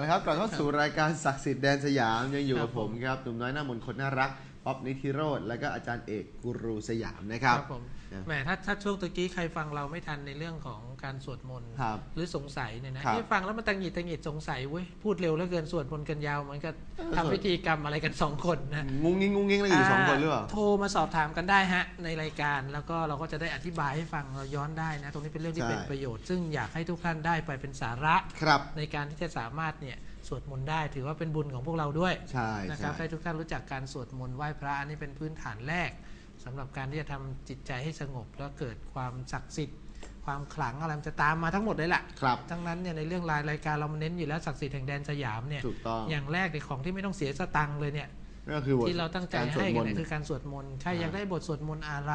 เอาละครับกลับเข้าสู่รายการศักดิ์สิทธิ์แดนสยามยังอยู่กับผมครับหนุ่มน้อยหน้ามนต์คนน่ารักป๊อปนิธิโรธและก็อาจารย์เอกกูรูสยามนะครับผมนะแหมถ้าถ้าช่วงตะกี้ใครฟังเราไม่ทันในเรื่องของ การสวดมนต์ครับ หรือสงสัยเนี่ยนะครับที่ฟังแล้วมันตังหงิดตังหงิดสงสัยเว้ยพูดเร็วแล้วเกินสวดมนต์กันยาวเหมือนกับเออทำพิธีกรรมอะไรกันสองคนนะ งุ้งงิ้งงุ้งงิ้งอะไรอยู่สองคนหรือเปล่า โทรมาสอบถามกันได้ฮะ ในรายการแล้วก็เราก็จะได้อธิบายให้ฟังเราย้อนได้นะ ตรงนี้เป็นเรื่องที่ใช่ เป็นประโยชน์ ซึ่งอยากให้ทุกท่านได้ไปเป็นสาระครับ ในการที่จะสามารถเนี่ยสวดมนต์ได้ถือว่าเป็นบุญของพวกเราด้วยใช่นะครับใช่ ให้ทุกท่านรู้จักการสวดมนต์ไหว้พระอันนี้เป็นพื้นฐานแรกสำหรับการที่จะทำจิตใจให้สงบแล้วเกิดความศักดิ์สิทธิ์ ความขลังอะไรมันจะตามมาทั้งหมดเลยล่ะครับ ทั้งนั้นเนี่ยในเรื่องรายรายการเรามันเน้นอยู่แล้วศักดิ์สิทธิ์แห่งแดนสยามเนี่ยถูกต้องอย่างแรกในของที่ไม่ต้องเสียสตังค์เลยเนี่ยนั่นก็คือบทที่เราตั้งใจการสวดให้มกันนต์เนี่ยคือการสวดมนต์ใครอยากได้บทสวดมนต์อะไร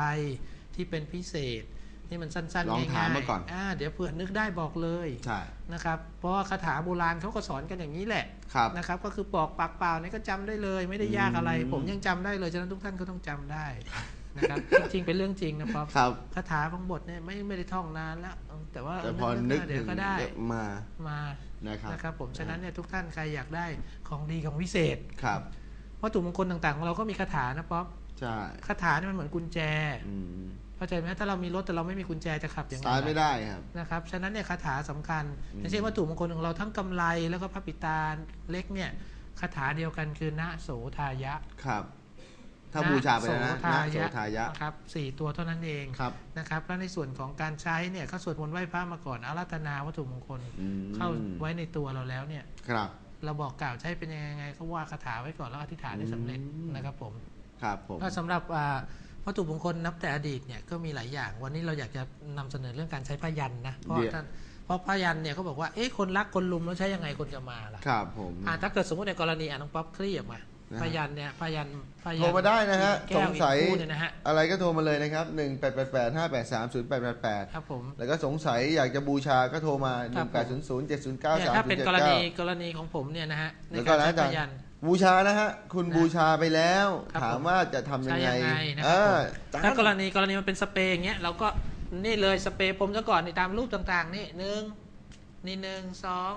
ที่เป็นพิเศษที่มันสั้นๆลองถามง่ายมาก่อนๆอ่าเดี๋ยวเผื่อนึกได้บอกเลยใช่นะครับ เพราะว่าคาถาโบราณเขาก็สอนกันอย่างนี้แหละครับนะครับ ก็คือปอกปากเปล่านี่ก็จำได้เลย ไม่ได้ยากอะไรอืมผมยังจำได้เลยฉะนั้นทุกท่านก็ต้องจำได้ นะครับ จริงๆเป็นเรื่องจริงนะป๊อปครับคาถาบางบทเนี่ยไม่ไม่ได้ท่องนานแล้ว แต่ว่าแต่พอเนึกเดี๋ถึยวงก็ได้มามานะครับนะครับ ผมฉะนั้นเนี่ยทุกท่านใครอยากได้ของดีของวิเศษครับวัตถุมงคลต่างๆของเราก็มีคาถานะป๊อปใช่คาถานี่มันเหมือนกุญแจอืมเข้าใจไหมถ้าเรามีรถแต่เราไม่มีกุญแจจะขับยังสไงตาร์ทไม่ได้ครับนะครับฉะนั้นเนี่ยคาถาสำคัญอืมอย่างเช่นวัตถุมงคลของเราทั้งกำไรแล้วก็พระปิตาเล็กเนี่ยคาถาเดียวกันคือนะโสทายะครับ ถ้าบูชาไปแล้วนะโสนะโสทายะนะครับสี่ตัวเท่านั้นเองครับนะครับแล้วในส่วนของการใช้เนี่ยก็สวดมนต์ไหว้พระมาก่อนอาราธนาวัตถุมงคลอืมเข้าไว้ในตัวเราแล้วเนี่ยครับ เราบอกกล่าวใช้เป็นยังไงก็ว่าคาถาไว้ก่อนแล้วอธิษฐานได้สำเร็จอืมนะครับผมครับผมก็สำหรับอ่าวัตถุมงคลนับแต่อดีตเนี่ยก็มีหลายอย่าง วันนี้เราอยากจะนำเสนอเรื่องการใช้ผ้ายันนะเพราะเดี๋ยวท่านเพราะผ้ายันเนี่ยเขาบอกว่าเอ๊ะคนรักคนลุมแล้วใช้ยังไงคนจะมาล่ะครับผมอ่าถ้าเกิดสมมติในกรณีอะน้องป๊อปคลี่ออกมา นะฮะผ้ายันเนี่ยผ้ายันผ้ายันโทรมาได้นะฮะแก้สวงอีกสัยคู่เนี่ยนะฮะอะไรก็โทรมาเลยนะครับ1 8 8 8 5 8 3 0 8 8 8ครับผมแล้วก็สงสัยอยากจะบูชาก็โทรมาครั1บ8 0 0 7 0 9เนี่ย3ถ้าเป็นกรณี0 7กรณีของผมเนี่ยนะฮะในแล้วก็การนะใช้อาจารผ้าย์ยัน9บูชานะฮะคุณนะบูชาไปแล้วครับถามผมว่าจะทำยังไงใช้ยังไงนะคเอรับผมอถ้ากรณีกรณีมันเป็นสเปรย์อย่างเงี้ยเราก็นี่เลยสเปรย์ผมซะก่อนนี่ตามรูปต่าง ๆ นี่หนึ่งนี่หนึ่งสอง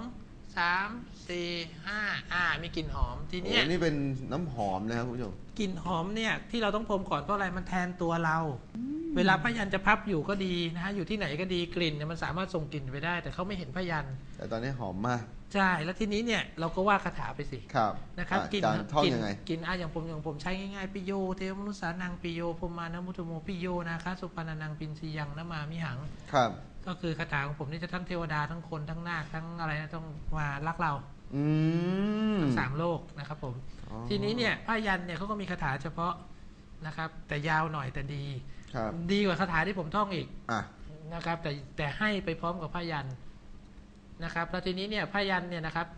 สามสี่ห้าอ่ามีกลิ่นหอมทีโอ้เนี้ย นี่เป็นน้ำหอมนะครับคุณผู้ชม กลิ่นหอมเนี่ยที่เราต้องพรมก่อนเพราะอะไรมันแทนตัวเรา เวลาพยันจะพับอยู่ก็ดีนะฮะอยู่ที่ไหนก็ดีกลิ่นเนี่ยมันสามารถส่งกลิ่นไปได้ แต่เขาไม่เห็นพยันแต่ตอนนี้หอมมาก ใช่ แล้วทีนี้เนี่ยเราก็ว่าคาถาไปสิครับนะครับอากินจารย์ท่องกินยังไงกินอะอย่างผมอย่างผมใช้ง่ายๆปิโยเทวมนุษสานังปิโยพรหมานะมุตโมปิโยนาคาสุปานานังปินสียังนะมามิหังครับ ก็คือคาถาของผมนี่จะทั้งเทวดาทั้งคนทั้งนาคทั้งอะไรนะต้องมารักเราอืมทั้งสามโลกนะครับผมอ๋อทีนี้เนี่ยผ้ายันเนี่ยเขาก็มีคาถาเฉพาะนะครับ แต่ยาวหน่อยแต่ดีครับดีกว่าคาถาที่ผมท่องอีกอะนะครับ แต่แต่ให้ไปพร้อมกับผ้ายัน นะครับแล้วทีนี้เนี่ยพยันเนี่ยนะครับ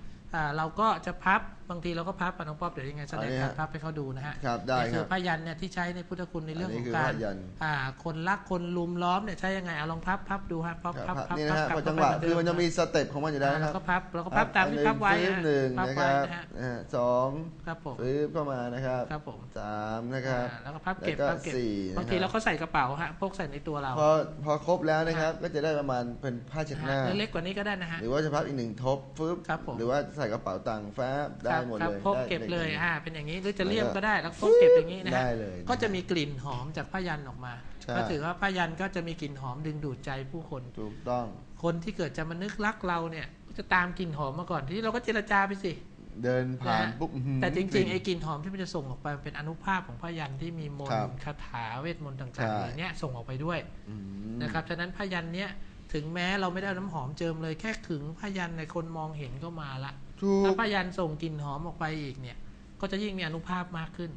เราก็จะพับ บางทีเราก็พับปะน้องป๊อปเดี๋ยวยังไงแสดงการพับให้เขาดูนะฮะครับได้นี่คคืรัอบผ้ายันเนี่ยที่ใช้ในพุทธคุณในเรื่องอันนี้ของคือการผ้ายัน อ่าคนรักคนลุมล้อมเนี่ยใช้ยังไงเอาลองพับพับดูฮะพับครัพับบพับนี่นะฮะพับพอกลัจับงเข้าหวะไปคือมันจะมีเดิสเต็ปของมันอยู่แล้วอ่านะคเรารับก็พับเราก็พับตามที่พับไว้ฟื้นฮะหนึ่งพับนะคไว้รับนะฮะอ่าสองครับผม ฟื้นเข้ามานะครับครับผม สามนะครับ อ่าแล้วก็พับเก็บแล้วก็พับเก็บสี่นะครับ บางทีเราก็ใส่กระเป๋าฮะพกใส่ในตัวเรา พอพอครบแล้วนะครับ ก็จะได้ประมาณเป็นผ้าเช็ดหน้าหรือเล็กกว่านี้ก็ได้นะฮะ หรือว่าจะพับอีกหนึ่งทบฟึบครับผมหรือว่าใส่กระเป๋าตังค์แฟบได้ครับหมดครับเลยพกได้เก็บเลยได้อ่าเป็นอย่างนี้หรือจะเลี่ยมแล้วก็ก็ได้แล้วพกเก็บอย่างนี้นะฮะได้เลยก็จะมีกลิ่นหอมจากผ้ายันออกมา ใช่ ก็ถือว่าผ้ายันก็จะมีกลิ่นหอมดึงดูดใจผู้คน ถูกต้อง คนที่เกิดจะมานึกรักเราเนี่ยก็จะตามกลิ่นหอมมาก่อนที่เราก็เจรจาไปสิ เดินผ่านนะฮะปุ๊บอื้อหือแต่จริงๆ ไอ้กลิ่นหอมที่มันจะส่งออกไปมันเป็นอนุภาพของผ้ายันที่มีมนครับต์คาถาเวทมนต์ใช่ ต่างๆเหล่านี้ส่งออกไปด้วยอืม นะครับฉะนั้นผ้ายันเนี้ยถึงแม้เราไม่ได้เอาน้ำหอมเจิมเลยแค่ขึงผ้ายันในคนมองเห็นก็มาละ ถูถ้ากผ้ายันส่งกลิ่นหอมออกไปอีกเนี่ย ก็จะยิ่งมีอนุภาพมากขึ้น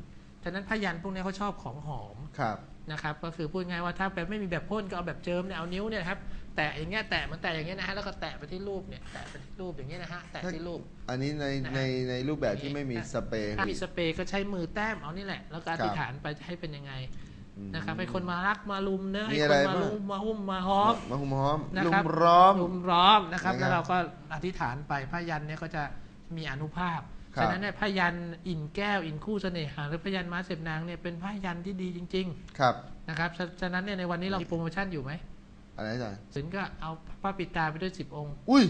ฉะนั้นผ้ายันพวกนี้เขาชอบของหอมครับนะครับก็คือพูดง่ายว่าถ้าแบบไม่มีแบบพ่นก็เอาแบบเจิมเนี่ยเอานิ้วเนี่ยครับแตะอย่างเงี้ยแตะมันแตะอย่างเงี้ยนะฮะแล้วก็แตะไปที่รูปเนี่ยแตะไปที่รูปอย่างเงี้ยนะฮะแตะที่รูป อันนี้ในนะฮะในในรูปแบบที่ไม่มีสเปรย์ถ้ามีสเปรย์ก็ใช้มือแต้มเอานี่แหละ แล้วก็อธิษฐานไปให้เป็นยังไงอืม นะครับให้คนมารักมาลุมเนื้อะมีให้อะคไรนมาบ้างลุมมาหุ้มมาห้อมมาหุมห้อมนะลุครับมร้อมลุมล้อมนะครับนะครับแล้วเราก็อธิษฐานไปผ้ายันเนี่ยก็จะมีอนุภาพครับฉะนั้นเนี่ยผ้ายันอินแก้วอินคู่เสน่หาหรือผ้ายันม้าเสพนางเนี่ยเป็นผ้ายันที่ดีจริงครับๆนะครับฉะฉะนั้นเนี่ยในวันนี้เรามีโปรโมชั่นอยู่ไหมอะไรอาจารย์ถึงก็เอาผ้าปิดตาไปด้วยสิบองค์ อุ้ย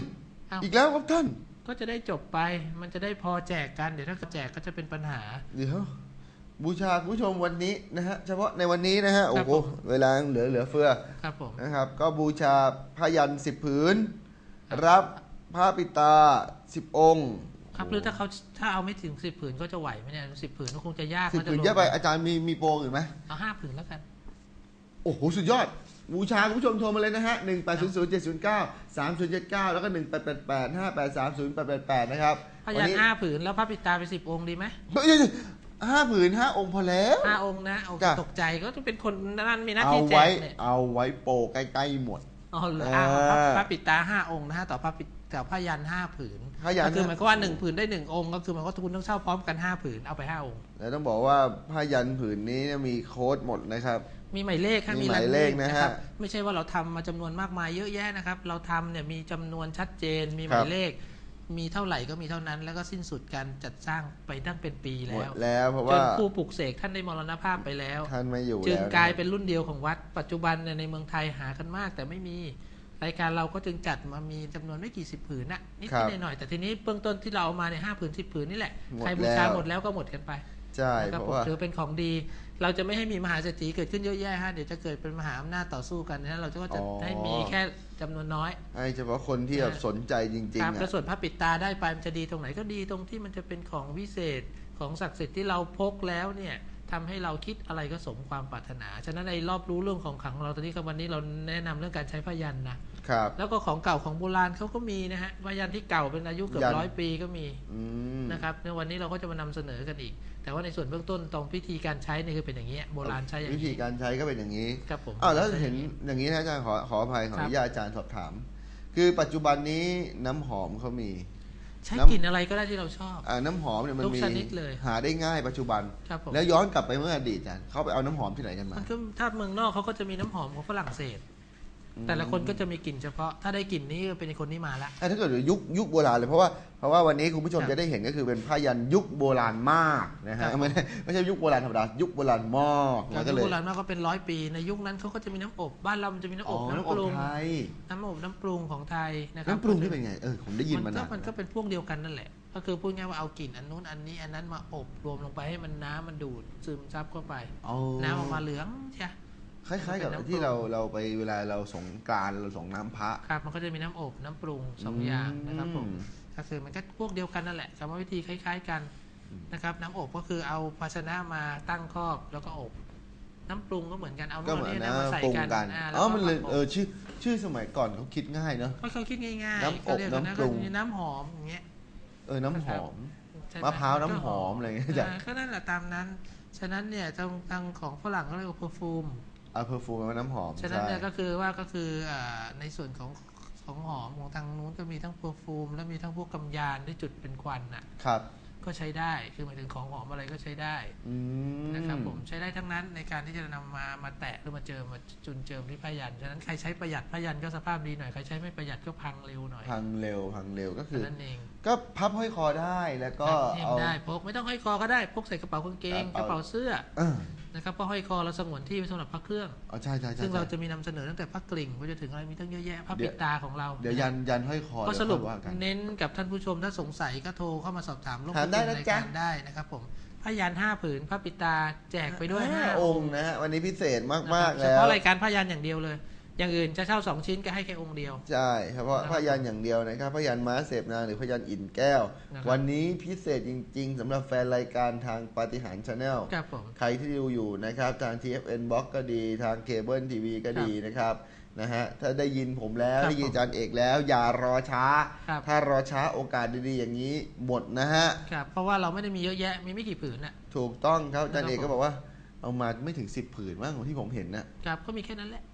อ้าวอีกแล้วครับท่านก็จะได้จบไป มันจะได้พอแจกกัน เดี๋ยวถ้าแจกก็จะเป็นปัญหา เดี๋ยว บูชาคุณผู้ชมวันนี้นะฮะเฉพาะในวันนี้นะฮะโอ้โหผม เวลาเหลือเหลือเฟือครับผมนะครับ ก็บูชาผ้ายันสิบผืน รับผ้าปิดตาสิบองค์ครับหรือถ้าเขาถ้าเอาไม่ถึงสิบผืนก็จะไหวไหมเนี่ยสิบผืนก็คงจะยากสิบน่าจผืนลงเยอะไปอาจารย์มีมีโปรอื่นไหมเอาห้าผืนแล้วกัน โอ้โห สุดยอด บูชาคุณผู้ชมโทรมาเลยนะฮะ1 8 0 0 7 0 9 3 0 7 9 แล้วก็ 1 8 8 8 5 8 3 0 8 8 8 นะครับพยันห้าผืนแล้วพระปิดตาไปสิบองค์ดีไหมเฮ้ย ห้าผืนห้าองค์พอแล้ว ห้าองค์นะเอาจ้ะ ตกใจก็จะเป็นคนนั้นมีหน้าเอาที่แจไว้กเนี่ยเอาไว้โปรใกล้ๆหมด อ๋อเหรอเอออ่าพระพระปิดตาห้าองค์นะฮะต่อพระปิดต่อพยันห้าผืนพยัญชก็คือนะหมายความว่าหนึ่งผืนได้หนึ่งองค์ ก็คือหมายความว่าคุณต้องเช่าพร้อมกันห้าผืนเอาไปห้าองค์ แล้วต้องบอกว่าผ้ายันผืนนี้เนี่ยมีโค้ดหมดนะครับ มีหมายเลขครับมีมีหมายเลขนะฮะครับไม่ใช่ว่าเราทำมาจำนวนมากมายเยอะแยะนะครับ เราทำเนี่ยมีจำนวนชัดเจนมีหครัมาบยเลข มีเท่าไหร่ก็มีเท่านั้น แล้วก็สิ้นสุดการจัดสร้างไปตั้งเป็นปีหมแล้ดวแล้วเพราะจว่านผู้ปลุกเสกท่านได้มรณภาพไปแล้ว ท่านไม่อยู่จึงแล้วกลายนะเป็นรุ่นเดียวของวัด ปัจจุบันเนี่ยในเมืองไทยหากันมาก แต่ไม่มีรายการเราก็จึงจัดมามีจำนวนไม่กี่สิบผืนนะนิดครับๆหน่อยๆแต่ทีนี้เบื้องต้นที่เราเอามาในยห้าผืนสิบผืนนี่แหละหมดใครบูชาแล้วหมดแล้วก็หมดกันไป ใช่นะครับเพผมราะว่า ถือเป็นของดี เราจะไม่ให้มีมหาเศรษฐีเกิดขึ้นเยอะแยะฮะเดี๋ยวจะเกิดเป็นมหาอำนาจต่อสู้กันนะเราจะก็จะให้มีแค่จำนวนน้อย ให้เฉพาะคนที่แบบสนใจจริงครับๆแล้วอะส่วนพระปิดตาได้ไปมันจะดีตรงไหนก็ดีตรงที่มันจะเป็นของวิเศษของศักดิ์สิทธิ์ที่เราพกแล้วเนี่ยทำให้เราคิดอะไรก็สมความปรารถนา ฉะนั้นในรอบรู้เรื่องของขลังของเราตอนนี้กับวันนี้เราแนะนำเรื่องการใช้พยันนะ ครับ แล้วก็ของเก่าของโบราณเขาก็มีนะฮะพยันที่เก่าเป็นอายุเกือบยัน ร้อยปีก็มีอืมนะครับในวันนี้เราก็จะมานำเสนอกันอีก แต่ว่าในส่วนเบื้องต้นตรงพิธีการใช้เนี่ยคือเป็นอย่างนี้ยโบราณใช้อย่างวิธีนี้ การใช้ก็เป็นอย่างนี้ครับผมอ้าวแล้วใช้เห็นอย่างนี้อย่างนี้นะอาจารย์ขอขออภัยขออครันุบญาตอาจารย์สอบถาม คือปัจจุบันนี้น้ำหอมเขามี ใช้น้ำกลิ่นอะไรก็ได้ที่เราชอบ อ่าน้ำหอมเนี่ยมันทุกมีชนิดเลยหาได้ง่ายปัจจุบัน ครับผม แล้วย้อนกลับไปเมื่ออดีตอาจารย์เขาไปเอาน้ำหอมที่ไหนกันมา มันก็ถ้าเมืองนอกเขาก็จะมีน้ำหอมของฝรั่งเศส แต่ละคนก็จะมีกลิ่นเฉพาะ ถ้าได้กลิ่นนี้ก็เป็นคนนี้มาละอะถ้าเกิดยุคยุคโบราณเลยเพราะว่าเพราะว่าวันนี้คุณผู้ชมครับจะได้เห็นก็คือเป็นผ้ายันยุคโบราณมากนะครัฮะบไม่ได้ไม่ใช่ยุคโบราณธรรมดายุคโบราณมากกาแล้รวก็เลยโบราณมากก็เป็นร้อยปีในยุคนั้นเขาก็จะมีน้ำอบบ้านเรามันจะมีน้ำอ๋ออบน้ำน้ำอปบรุงไทยน้ำอบน้ำปรุงของไทยนะครับน้ำปรุงที่เป็นไงเออผมได้ยินมัมานก็นานมันก็เป็นพวกเดียวกันนั่นแหละ ก็คือพูดง่ายว่าเอากลิ่นอันนู้นอันนี้อันนั้นมาอบรวมลงไปให้มันน้ำมันดูดซึมซับเข้าไปเอาน้ำออกมาเหลืองใช่ คล้ายๆ กับเป็นน้ำปรุงที่เราเราไปเวลาเราสงกรารเราส่งน้ำพระ ครับมันก็จะมีน้ำอบน้ำปรุงสองอืมอย่างนะครับผมก็คือมันก็พวกเดียวกันนั่นแหละกรรมวิธีคล้าย ๆกันนะครับ น้ำอบก็คือเอาภาชนะมาตั้งครอบแล้วก็อบ น้ำปรุงก็เหมือนกันเอาก็โน่นเหมือนนี่นะนะมาใส่ปรุงกันกันาแล้วอ๋อก็มันเลยอบเออชื่อชื่อสมัยก่อนเขาคิดง่ายเนอะก็เขาคิดง่ายน้ำอบๆก็เรียกกันนะน้ำปก็รุงมีน้ำหอมอย่างเงี้ย เออ น้ำหอม ใช่ไหมะพร้าวน้ำหอมอะไรอย่างเงี้ยจ้ะ อ่าก็นั่นแหละตามนั้น ฉะนั้นเนี่ยทางทางของฝรั่งเขาเรียกว่า perfume เอาเพอร์ฟูมมาน้ำหอม ฉะนั้นใช่เนี่ยก็คือว่าก็คืออ่าในส่วนของของหอมของทางนู้นก็มีทั้ง perfume และมีทั้งพวกกำยานที่จุดเป็นควันน่ะครับ ก็ใช้ได้คือหมายถึงของหอมอะไรก็ใช้ได้อืมนะครับผมใช้ได้ทั้งนั้นในการที่จะนำมามาแตะหรือมาเจิมมาจุนเจิมที่พยันฉะนั้นใครใช้ประหยัดพยันก็สภาพดีหน่อยใครใช้ไม่ประหยัดก็พังเร็วหน่อยพังเร็วพังเร็วก็คือนั่นเอง ก็พับห้อยคอได้แล้วก็เทมเอา ได้พกไม่ต้องห้อยคอก็ได้พกใส่กระเป๋ากางเกงกกระระเป๋า เป๋าเสื้อ เออ นะครับเพราะห้อยคอเราสงวนที่ไว้สำหรับพระเครื่องเอาใช่ใช่ใช่ซึ่งเราใช่จะมีนำเสนอตั้งแต่พระกลิ่งไปจนถึงอะไรมีตั้งเยอะแยะพระเดี๋ปิยวดตาของเรา เดี๋ยวยันยันห้อยคอก็เดี๋ยวสรุปค่อยว่ากัน เน้นกับท่านผู้ชมถ้าสงสัยก็โทรเข้ามาสอบถามลงถามได้นะรายจ๊ะ การได้นะครับผมพยันห้าผืนพระปิดตาแจกไปด้วยห้าห้าองค์นะฮะวันนี้พิเศษมากนะมากครับๆเฉแล้วพาะรายการพยันอย่างเดียวเลย อย่างอื่นจะเช่าสองชิ้นก็ให้แค่องค์เดียว ใช่เฉพาะนะครับพยันอย่างเดียวนะครับพยันม้าเสพนางหรือพยันอินแก้วนะครับวันนี้พิเศษจริง ๆสำหรับแฟนรายการทางปาฏิหาริย์ชาแนลครับผมใครที่ดูอยู่นะครับ ทาง TFN Box ก็ดีทางเคเบิลทีวีก็ดีนะครับนะฮะถ้าได้ยินผมแล้วครับได้ยินอาจารย์เอกแล้ว อย่ารอช้าครับถ้ารอช้าโอกาสดีๆอย่างนี้หมดนะฮะครับเพราะว่าเราไม่ได้มีเยอะแยะมีไม่กี่ผืนน่ะถูกต้องครับอาจารย์ครับเอกก็บอกว่าเอามาไม่ถึง10ผืนมั้งของที่ผมเห็นนะครับก็มีแค่นั้นแหละอืมหม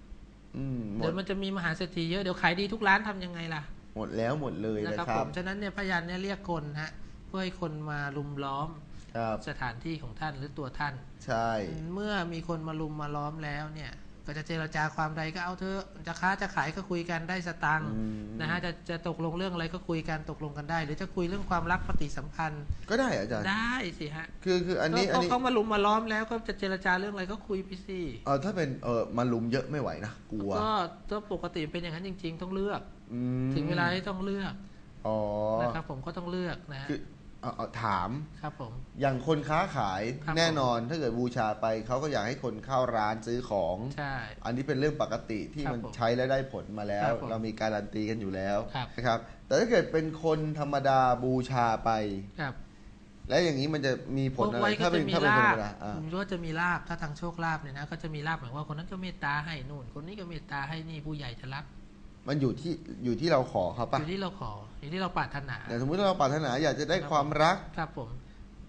เดี๋ดยวมันจะมีมหาเศรษฐีเยอะเดี๋ยวขายดีทุกร้านทำยังไงล่ะ หมดแล้วหมดเลยนะนะครับครัผบมฉะนั้นเนี่ยพยันเนี่ยเรียกคนฮะเพื่อให้คนมาลุมล้อมครับสถานที่ของท่านหรือตัวท่าน ใช่ เมื่อมีคนมาลุมมาล้อมแล้วเนี่ย ก็จะเจรจาความใดก็เอาเถอะจะค้าจะขายก็คุยกันได้สตังค์อืมนะฮะจะจะตกลงเรื่องอะไรก็คุยกันตกลงกันได้ หรือจะคุยเรื่องความรักปฏิสัมพันธ์ ก็ได้อาจารย์ได้สิฮะคือคืออันนี้ก็อันเขานี้เขามาลุมมาล้อมแล้วก็จะเจรจาเรื่องอะไรก็คุยไปสิเออถ้าเป็นเออมาลุมเยอะไม่ไหวนะกลัวก็ก็ปกติเป็นอย่างนั้นจริง ๆ ต้องเลือกอืมถึงเวลาที่ต้องเลือกอ๋อนะครับผมก็ต้องเลือกนะฮะคือ เอาเอาถาม ครับผม อย่างคนค้าขายครับ แน่นอนถ้าเกิดบูชาไปเขาก็อยากให้คนเข้าร้านซื้อของ ใช่ อันนี้เป็นเรื่องปกติที่ครับมันผมใช้แล้วได้ผลมาแล้คว รับผมเรามีการันตีกันอยู่แล้วครับ นะครับ แต่ถ้าเกิดเป็นคนธรรมดาบูชาไป ครับแล้วอย่างนี้มันจะมีผพลวกอะไรไว้ก็ถ้าเป็จะนมีถ้าเป็นคนลาธรบรมดาอ่าก็จะมีลาบถ้าทางโชคลาบเนี่ยนะก็จะมีลาบหมายว่าคนนั้นก็เมตตาให้นู่น คนนี้ก็เมตตาให้นี่ผู้ใหญ่จะรับ มันอยู่ที่อยู่ที่เราขอเขาอปะยู่ที่เราขอ อยู่ที่เราปรารถนาแต่สมมติว่าเราปรารถนาอยากจะได้ความรัก ครับผม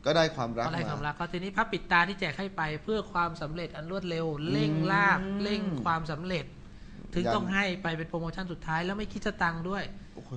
ก็ได้ความรักอะไรความมารักก็ทีนี้พระปิดตาที่แจกให้ไปเพื่อความสำเร็จอันรวดเร็ว เร่งลาบอืมเร่งความสำเร็จ ถึงยังต้องให้ไปเป็นโปรโมชั่นสุดท้ายแล้วไม่คิดสตังค์ด้วยโอ้โห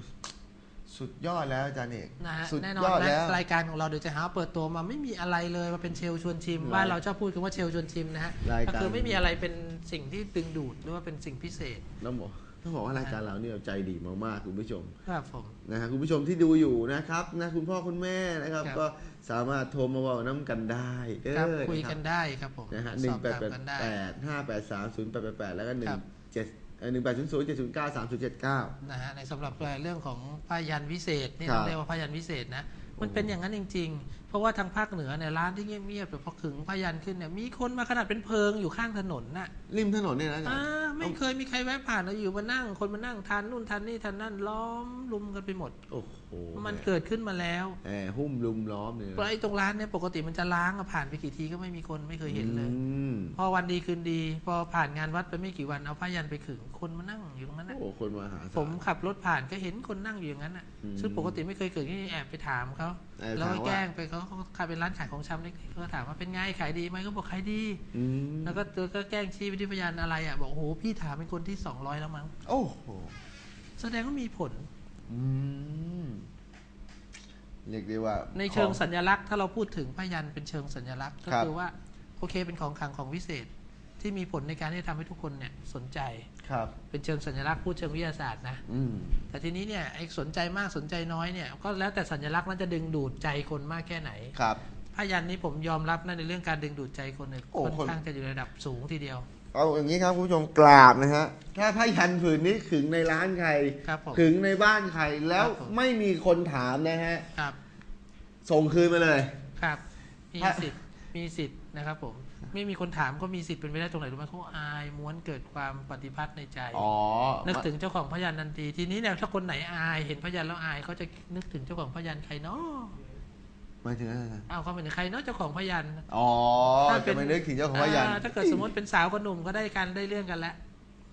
สุดยอดแล้วอาจารย์เอกนะฮะสุดแน่นอยอนดนะแล้วรายการของเราเดี๋ยวจะหาเปิดตัวมาไม่มีอะไรเลยมาเป็นเชลชวนชิมรายบ้านเราชอบพูดกันว่าเชลชวนชิมนะฮะรายก็การคือไม่มีอะไรเป็นสิ่งที่ดึงดูดหรือว่าเป็นสิ่งพิเศษต้องบอก ต้องบอกว่ารายการเราเนี่ยใจดีมากๆคุณผู้ชมครับผมนะฮะคุณผู้ชมที่ดูอยู่นะครับนะคุณพ่อคุณแม่นะครับ ครับ ก็สามารถโทรมาบอกน้ำกันได้เออครับคุยะกัรับนได้ครับผมนะฮะหสนึ่งอบแปดถามแปดกันได้ แปดห้าแปดสามศูนย์แปดแปดแปดแล้วก็หนึ่คงรับเจ็ดหนึ่งแปดศูนย์ศูนย์เจ็ดศูนย์เก้าสามศูนย์เจ็ดเก้า นะฮะในสำหรับเรื่องของผ้ายันวิเศษนี่ครับต้องเรียกว่าผ้ายันวิเศษนะมันเป็นอย่างนั้นจริงๆเพ ราะว่าทางภาคเหนือเนี่ยร้านที่เงียบๆแต่พอขึงผ้ายันขึ้นเนี่ยมีคนมาขนาดเป็นเพลิงอยู่ข้างถนนน่ะริมถนนเนี่ยนะอาจารอ่าย์ไม่เคยมีใครแวะผ่านแล้วอยู่มานั่ง คนมานั่งทานนู่นทานนี่ทานนั่นล้อมลุมกันไปหมด โอ้โหมันเกิดขึ้นมาแล้วแหมหุ้มลุมล้อมเลยเพราะไอ้ตรงร้านเนี่ยปกติมันจะล้างอะผ่านไปกี่ทีก็ไม่มีคนไม่เคยเห็นเลย อืมพอวันดีคืนดี พอผ่านงานวัดไปไม่กี่วันเอาผ้ายันไปขึงคนมานั่งอยู่ตรงนั้นนะโอ้คนมาหาศาล ผมขับรถผ่านก็เห็นคนนั่งอยู่อย่างนั้นอะอืมซึ่งปกติไม่เคยเกิดขึ้นแอบไปถามเขาแอบถามแล้วก็ว่าแกล้งไปเขาเขาขายเป็นร้านขายของชำเล็กๆเขาก็ถามว่าเป็นไงขายดีไหมก็บอกขายดีอืมแล้วก็เจอก็แกล้งชี้ไปที่พยานอะไรอะบอกโอ้โหพี่ถามเป็นคนที่สองร้อยแล้วมั้งโอ้โหแสดงว่ามีผลอืมเรียกได้ว่า ในเชิงของสัญลักษณ์ถ้าเราพูดถึงพยันเป็นเชิงสัญลักษณ์ ก็ครับคือว่า โอเคเป็นของขลังของวิเศษ ที่มีผลในการที่จะทำให้ทุกคนเนี่ยสนใจครับเป็นเชิงสัญลักษณ์พูดเชิงวิทยาศาสตร์นะอืมแต่ทีนี้เนี่ยไอ้สนใจมากสนใจน้อยเนี่ยก็แล้วแต่สัญลักษณ์นั้นจะดึงดูดใจคนมากแค่ไหนครับพยันนี้ผมยอมรับนะในเรื่องการดึงดูดใจคนเนี่ยโอ้ค่อนคนข้างจะอยู่ในระดับสูงทีเดียวเอาอย่างนี้ครับคุณผู้ชมกราบนะฮะถ้าผ้ายันผืนนี้ขึงในร้านใครครับผมขึงในบ้านใครแล้วครับผมไม่มีคนถามนะฮะครับส่งคืนมาเลยครับ มีพระสิทธิ์มีสิทธิ์นะครับผม ไม่มีคนถามก็มีสิทธิ์เป็นไปได้ตรงไหนรู้ไหมเขาอายม้วนเกิดความปฏิพัทธ์ในใจอ๋อนึกถึงเจ้าของพยันทันทีทีนี้เนี่ยถ้าคนไหนอายเห็นพยันแล้วอายเขาจะนึกถึงเจ้าของพยันใครเนาะหมายถึงอะไรนะเอาเขาเป็นใครเนาะเจ้าของพยันอ๋อถ้าเป็จะนไม่นึกถึงเจ้าของผ้ายันอ่าถ้าเกิดสมมติเป็นสาวกับหนุ่มก็ได้กันได้เรื่องกันแล้ว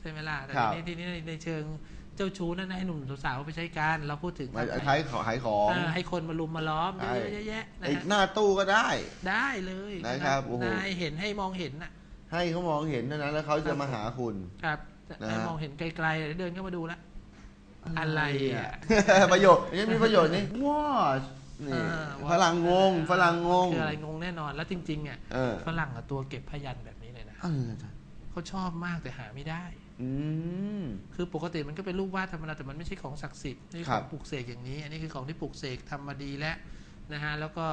ใช่ไหมล่ะแต่ครัทีบนี้ทีนี้ในในเชิงเจ้าชู้นั่นให้หนุ่มสาวไปใช้การเราพูดถึงมาขายของขายของอ่าให้คนมาลุมมาล้อมใช่เยอะๆแยะๆนะไอ้ฮะหน้าตู้ก็ได้ ได้เลยนะครับโอ้โหได้เห็นให้มองเห็นน่ะ ให้เขามองเห็นเท่านั้นแล้วเขาจะมาหาคุณครับนะฮะให้มองเห็นไกลๆเดี๋ยวเดินเข้ามาดูละอะไรอะประโยชน์ยังมีประโยชน์นี่ว้านี่อ่าฝรั่งงงฝรั่งงงคืออะไรงงแน่นอนแล้วจริงๆเนี่ยเออฝรั่งอะตัวเก็บพยันแบบนี้เลยนะอ้าวอาจารย์เขาชอบมากแต่หาไม่ได้ อืม คือปกติมันก็เป็นรูปวาดธรรมดาแต่มันไม่ใช่ของศักดิ์สิทธิ์นี่คขรัอบงปลูกเสกอย่างนี้ อันนี้คือของที่ปลูกเสกทำมาดีแล้วนะฮะแล้วก็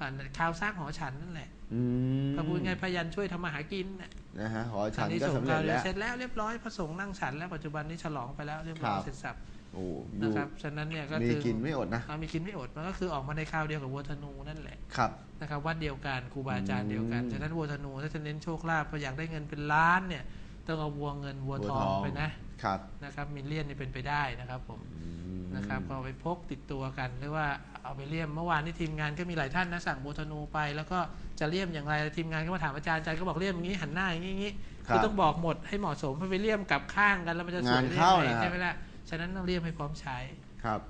อ่าข่าวสร้างหอฉันนั่นแหละอืมพระพูดง่ายพยันช่วยทำมาหากินน่ะนะฮะหอฉันนี้ก็ส่งสำเร็จข่าวเดียแล้ววเสร็จแล้วเรียบร้อยพระสงฆ์นั่งฉันแล้วปัจจุบันนี้ฉลองไปแล้วเรียบร้อยครับเสร็จสับโอ้อนะยู่ครับฉะนั้นเนี่ยก็มีคือกินไม่อดนะอ่ามีกินไม่อดมันก็คือออกมาในคราวเดียวกับวัวธนูนั่นแหละครับนะครับวัดเดียวกันครูบาอาจารย์เดียวกันอืมฉะนั้นวัวธนูถ้าจะเน้นโชคลาภพออยากได้เงินเป็นล้านเนี่ย ต้องเอาวัวเงินวัวทองไปนะครับนะครับมิลเลียนนี่เป็นไปได้นะครับผมอืมนะครับก็เอาไปพกติดตัวกันหรือว่าเอาไปเลี่ยมเมื่อวานที่ทีมงานก็มีหลายท่านนะสั่งวัวธนูไป แล้วก็จะเลี่ยมอย่างไรทีมงานก็มาถามอาจารย์อาจารย์ก็บอกเลี่ยมอย่างนี้หันหน้าอย่างนี้อย่างนี้ครัคือบต้องบอกหมดให้เหมาะสมให้ไปเลี่ยมกลับข้างกันแล้วมันจะสวยงานได้เข้ายังไงนะครับใช่ไหมล่ะฉะนั้นต้องเลี่ยมให้พร้อมใช้ครับ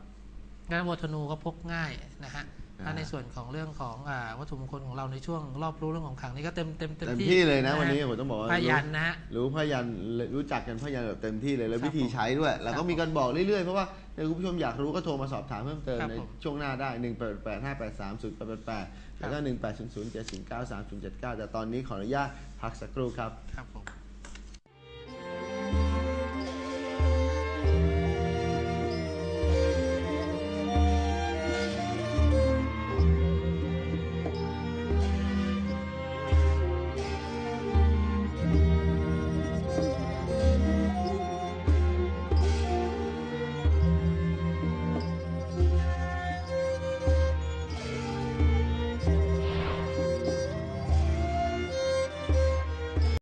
งั้นวัวธนูก็พกง่ายนะฮะอ่า ถ้าในส่วนของเรื่องของอ่าวัตถุมงคลของเราในช่วงรอบรู้เรื่องของขลังนี้ก็เต็มเต็มเต็มเต็มที่ที่เลยนะฮวันนี้ผมต้องบอกว่าพยันนะฮะรู้พยันรู้จักกันพยันแบบเต็มที่เลยแล้วครับวิธีใช้ด้วย แล้วครัก็บมีการบอกเรื่อยๆ เพราะว่าเดี๋ยวคุณผู้ชมอยากรู้ก็โทรมาสอบถามเพิ่มเติมครับในผมช่วงหน้าได้ 1 8 8 5 8 3 0 8 8 8 แล้วก็ 1 8 0 0 7 0 9 3 0 7 9 แต่ตอนนี้ขออนุญาตพักสักครู่ครับครับผม